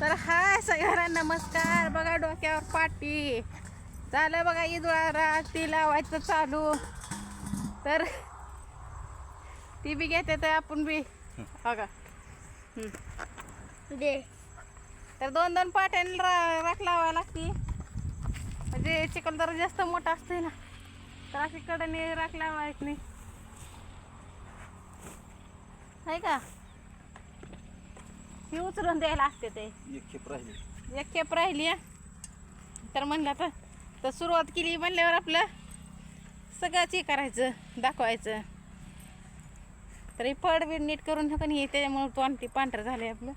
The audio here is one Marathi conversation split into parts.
तर हाय सगळ्यांना नमस्कार. बघा डोक्यावर पाटी. झालं बघा इदुळा राती लावायचं चालू. तर ती बी घेते तर आपण बी. बघा हम्म. दे. तर दोन दोन पाट्याने रा राख लावायला लागते. म्हणजे चिखल जरा जास्त मोठा असते ना. तर अशी कडने राख लावायची. नाही आहे का? ही उचलून द्यायला असते ते. एक खेप राहिली. एक खेप राहिली आहे. तर म्हणलं तर तर सुरुवात केली म्हणल्यावर आपलं सगळंच हे करायचं दाखवायचं. तर हे फळ बीड नीट करून ठेवून हे त्याच्यामुळे तो आणखी पांढरं झालंय आपलं.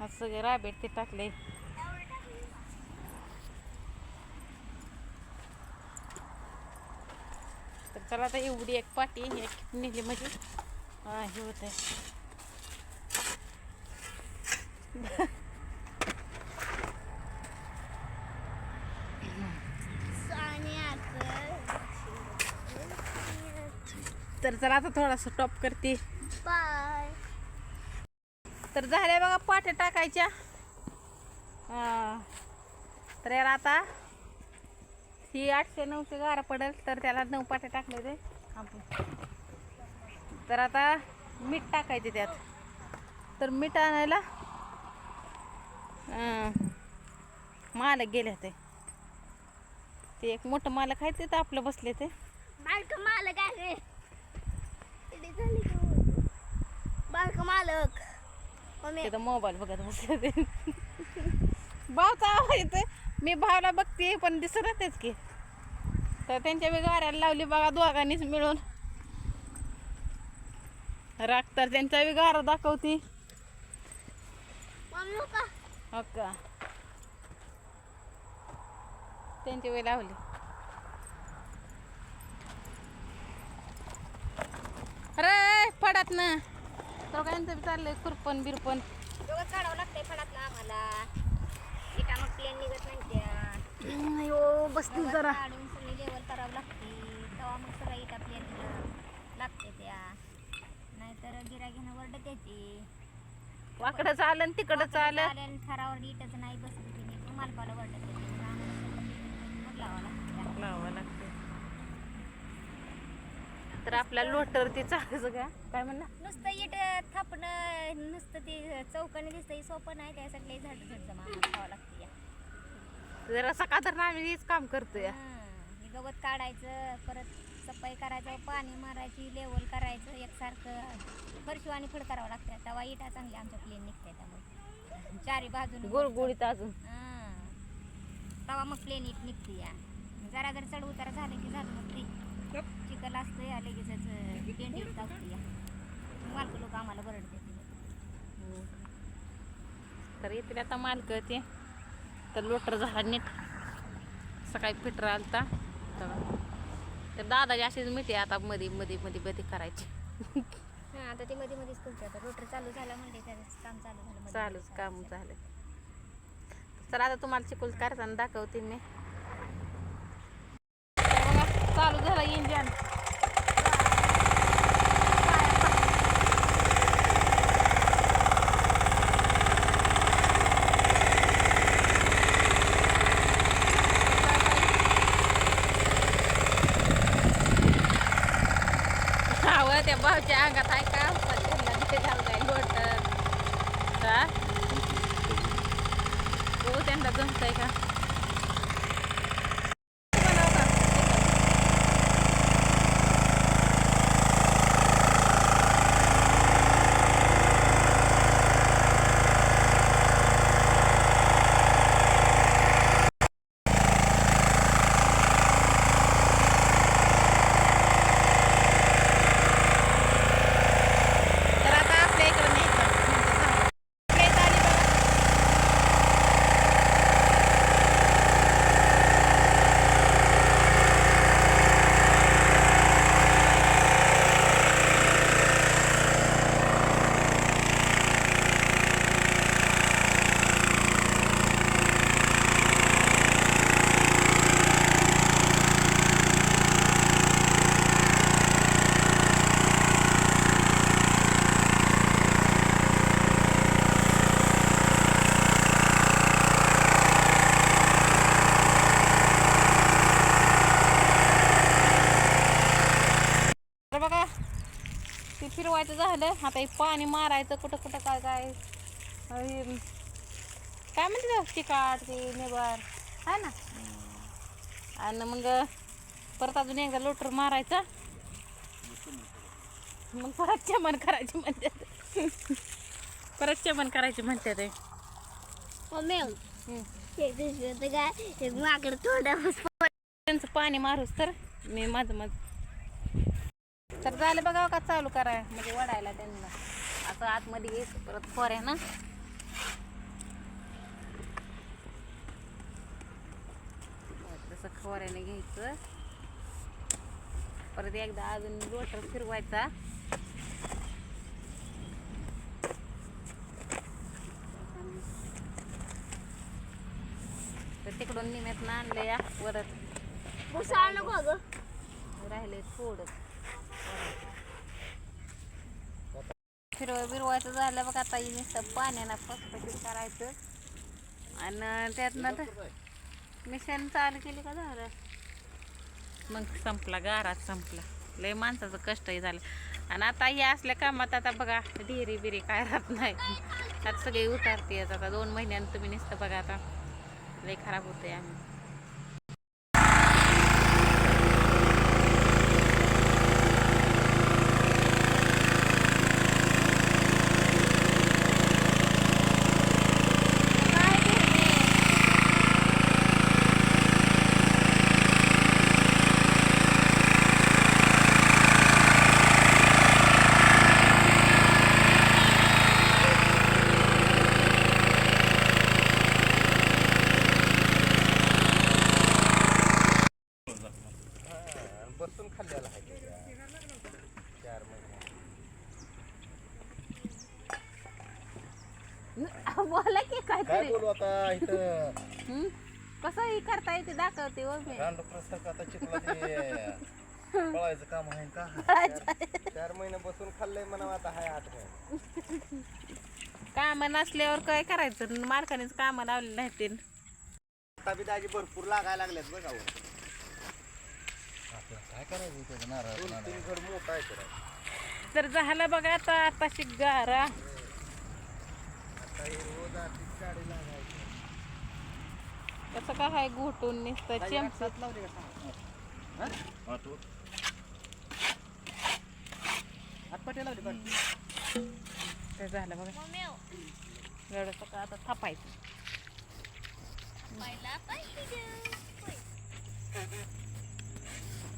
असं सगळे राबेट ते टाकले. तर चला आता एवढी एक पाटी एक नेली म्हणजे हा हे होत तर चला आता थोडासा टॉप करते. बाय तर झाल्या बघा पाट्या टाकायच्या. हा. तर याला आता ही आठशे नऊशे गारा पडेल तर त्याला नऊ पाट्या टाकले ते. आपण तर आता मीठ टाकायचे त्यात. तर मीठ आणायला मालक गेले होते. ते एक मोठं मालक आहे ते तर आपलं बसले ते. बालक मालक आहे? बालक मालक. मोबाईल बघत बसले ते भावचा आवाज येतोय. मी भावला बघते पण दिसतच की. तर त्यांच्या बी गाड्याला लावली बघा दोघांनीच मिळून. राग तर त्यांच्या बी गारा दाखवती. मम्मी का? हो का त्यांची वेळ लावली. अरे पडत ना. त्यांचं बी चाललंय खुरपण बिरपण. दोघं काढावं लागतंय फडातला आम्हाला. इटा मग प्लेन निघत नाही त्या. अयो बसती जरा. काढून सगळी लेवल करावं लागते तेव्हा मग सगळ्या इटा प्लेन लागते त्या. नाहीतर गिरा घेणं वरडत येते वाकडं चालन आणि तिकडं चालं थरावर नाही बसली मालकाला मग मग लावावं लागतं तर आपल्या लोटर ते चालायचं का? काय म्हणणार नुसतं इट थापणं नुसतं ते चौकाने दिसतं. सोपं नाही त्यासाठी झाड झाड जमा खावं लागते जरा सकाळ तर आम्ही हेच काम करतोय. हे गवत काढायचं परत सफाई करायचं पाणी मारायची लेवल करायचं एकसारखं फरशी आणि फड करावं लागतं तेव्हा इटा चांगली आमच्या प्लेन निघते त्यामुळे. चारी बाजून गुळगुळीत अजून. तेव्हा मग प्लेन इट निघते या. जरा जर चढ उतार झाले की झालं मग ते चिकल असतं या लगेचच इट टाकते या. मालक लोक आम्हाला बरडते तर येतील आता मालक ते. तर लोटर झाला नीट. सकाळी फिटर आलता. तर दादाची अशीच मिठी आता मध्ये मध्ये मध्ये मध्ये करायची. हां आता ते मध्ये मध्येच करते आता रोटर चालू झाला म्हणजे त्याचं काम चालू झालं मध्ये चालूच काम. झालं. तर आता तुम्हाला चिकूल करताना दाखवते मी. तर बघा, चालू झालं इंजन हवं त्या भाऊच्या अंगात आहे का? पण त्यांना काय मोटर हा? हो त्यांना जमतंय का बनव का? तर आता आपल्या इकडं न्यायचं आपल्या इथं आली बघा फिरवायचं झालं. आता हे पाणी मारायचं कुठं कुठं काय काय. हे काय म्हणते ते, चिकाट ते नेबार. आहे ना? आणि मग परत अजून एकदा लोटर मारायचा. मग परत चमन करायची म्हणते. परत चमन करायची म्हणते ते. हे हे माकडं थोडं त्यांचं पाणी मारूस तर मी माझं माझं तर झालं बघा का चालू करा म्हणजे वडायला त्यांना. असं आतमध्ये घ्यायचं परत खोऱ्या ना. तसं खोऱ्याने घ्यायचं. परत एकदा अजून रोटर फिरवायचा. तर तिकडून निम्यात आणलं या ग राहिले थोडं. फिरव बिरवायचं झालं बघ आता नुसतं पाण्यानं फसफशीत करायचं. आणि त्यातनं तर मिशन चालू केली का झालं? मग संपला गारात संपला. लय माणसाचं कष्टही झालं. आणि आता हे असल्या कामात आता बघा ढेरी बिरी काय राहत नाही. आता सगळे उतारते आता दोन महिन्यानं तुम्ही नुसतं बघा आता. लय खराब होते आम्ही. बोला की काय काहीतरी. बोलू आता इथं? हं? कसं हे करता येते दाखवते हो मी. रानडुकरासारखं आता चिखला ते पळायचं काम आहे का? चार- चार महिने बसून खाल्लंय म्हणा आता हाय आठ महिने. काम नसल्यावर काय करायचं? मालकानेच काम लावले नाही ते आता बी दाजी भरपूर लागायला लागलेत बघा वर. काय करायचं त्याचं नारळ दोन तीन घर मोठा आहे तर तर झालं बघा आता आता गारा कसं काय आहे? घोटून नुसतं का पण ते? झालं बघा. मम्मी एवढं सगळं आता थापायचं.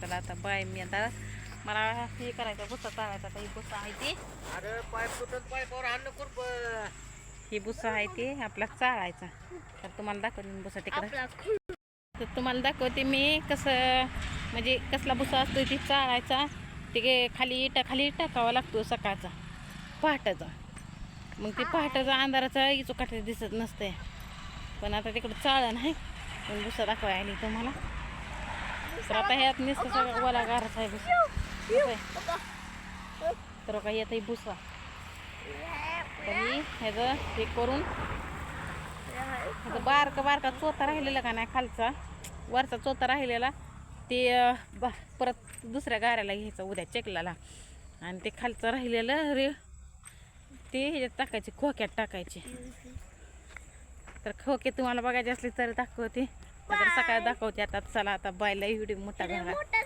त्याला आता बाय मी आता मला हे करायचं बुसा चालायचा आता ही बुसा आहे ती. अरे पाईप तुटत पाईपावर आणलं कुरप. ही बुसा आहे ती आपला चाळायचा. तर तुम्हाला दाखवते बुसा तिकडं. तर तुम्हाला दाखवते मी कसं म्हणजे कसला भुसा असतो ती चाळायचा. ते खाली इटा खाली टाकावा लागतो सकाळचा पहाटाचा. मग ते पहाटाचा अंधाराचा इचू काठी दिसत नसते. पण आता तिकडं चाळण आहे. पण भुसा दाखवाय आली तुम्हाला. तर आता ह्यात नुसतं सगळं ओला गारच आहे भुसा? तर काही येत भुसा. तर ही ह्याचं हे करून. बारका बारका चोथा राहिलेला का नाही खालचा? वरचा चोथा राहिलेला. ते परत दुसऱ्या गाऱ्याला घ्यायचं उद्या चेकलाला. आणि ते खालचं राहिलेलं रे ते ह्याच्यात टाकायचे खोक्यात टाकायचे. तर खोके तुम्हाला बघायचे असले तर दाखवते. सकाळी दाखवते. आता चला आता बायला व्हिडिओ मोठा मोठा